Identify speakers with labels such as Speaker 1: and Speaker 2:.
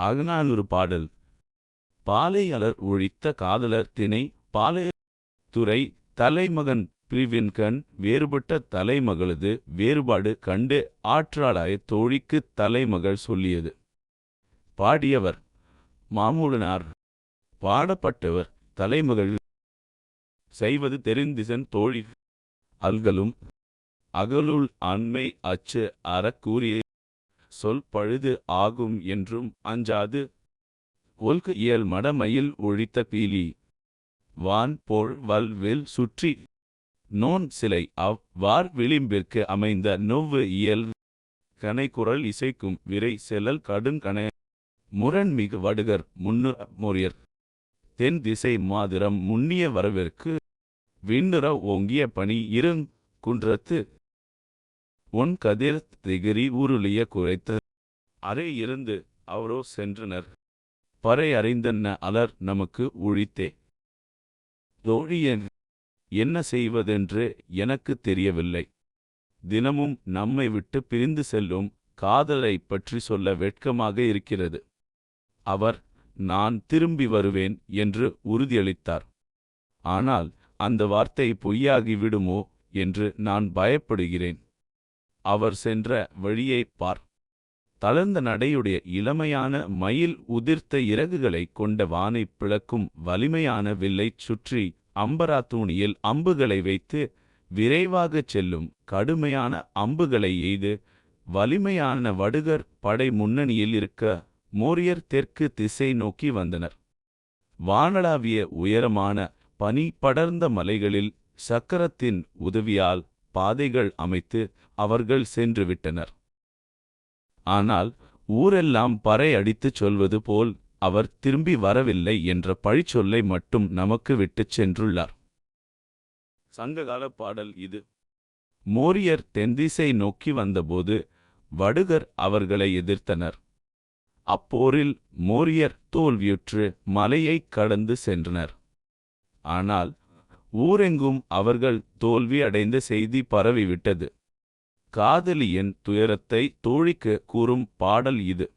Speaker 1: அகநானூறு பாடல். பாலையலர் ஒழித்த காதலர் திணை பாலை துறை தலைமகன் பிரிவின்கண் வேறுபட்ட தலைமகளது வேறுபாடு கண்டு ஆற்றாளாய தோழிக்குத் தலைமகள் சொல்லியது. பாடியவர் மாமூலனார். பாடப்பட்டவர் தலைமகள். செய்வது தெரிந்திசன் தோழி. அல்கலும் அகலுள் அண்மை அச்சு அறக்கூறிய சொல் பழுது ஆகும் என்றும் அஞ்சாது. ஒல்க இயல் மடமையில் ஒழித்த பீலி. வான் போல் வல்வில் சுற்றி. நோன் சிலை அவ் வார் விளிம்பிற்கு அமைந்த நொவ்வு இயல். கனைக்குரல் இசைக்கும் விரை செல்லல் கடுங்கண முரண்மிகு வடுகர் முன்னு மொரியர். தென் திசை மாதிரம் முன்னிய வரவிற்கு. விண்ணுற ஓங்கிய பணி இருங் குன்றத்து. ஒன் கதிர் திகிரி உருளிய குறைத்த அறை இருந்து அவரோ சென்றனர். பறை அறிந்தன்ன அலர் நமக்கு உழித்தே. தோழியன் என்ன செய்வதென்று எனக்கு தெரியவில்லை. தினமும் நம்மை விட்டு பிரிந்து செல்லும் காதலை பற்றி சொல்ல வெட்கமாக இருக்கிறது. அவர் நான் திரும்பி வருவேன் என்று உறுதியளித்தார். ஆனால் அந்த வார்த்தை பொய்யாகிவிடுமோ என்று நான் பயப்படுகிறேன். அவர் சென்ற வழியைப் பார். தளர்ந்த நடையுடைய இளமையான மயில் உதிர்த்த இறகுகளைக் கொண்ட வானைப் பிளக்கும் வலிமையான வில்லைச் சுற்றி அம்பராத்தூணியில் அம்புகளை வைத்து விரைவாகச் செல்லும் கடுமையான அம்புகளை எய்து வலிமையான வடுகர் படை முன்னணியில் இருக்க மோரியர் தெற்கு திசை நோக்கி வந்தனர். வானளாவிய உயரமான பனி படர்ந்த மலைகளில் சக்கரத்தின் உதவியால் பாதைகள் அமைத்து அவர்கள் சென்று விட்டனர் ஆனால் ஊரெல்லாம் பறை அடித்துச் சொல்வது போல் அவர் திரும்பி வரவில்லை என்ற பழிச்சொல்லை மட்டும் நமக்கு விட்டுச் சென்றுள்ளார். சங்ககால பாடல் இது. மோரியர் தென்திசை நோக்கி வந்தபோது வடுகர் அவர்களை எதிர்த்தனர். அப்போரில் மோரியர் தோல்வியுற்று மலையைக் கடந்து சென்றனர். ஆனால் ஊரெங்கும் அவர்கள் தோல்வி அடைந்த செய்தி பரவிவிட்டது. காதலியின் துயரத்தை தோழிக்கு கூறும் பாடல் இது.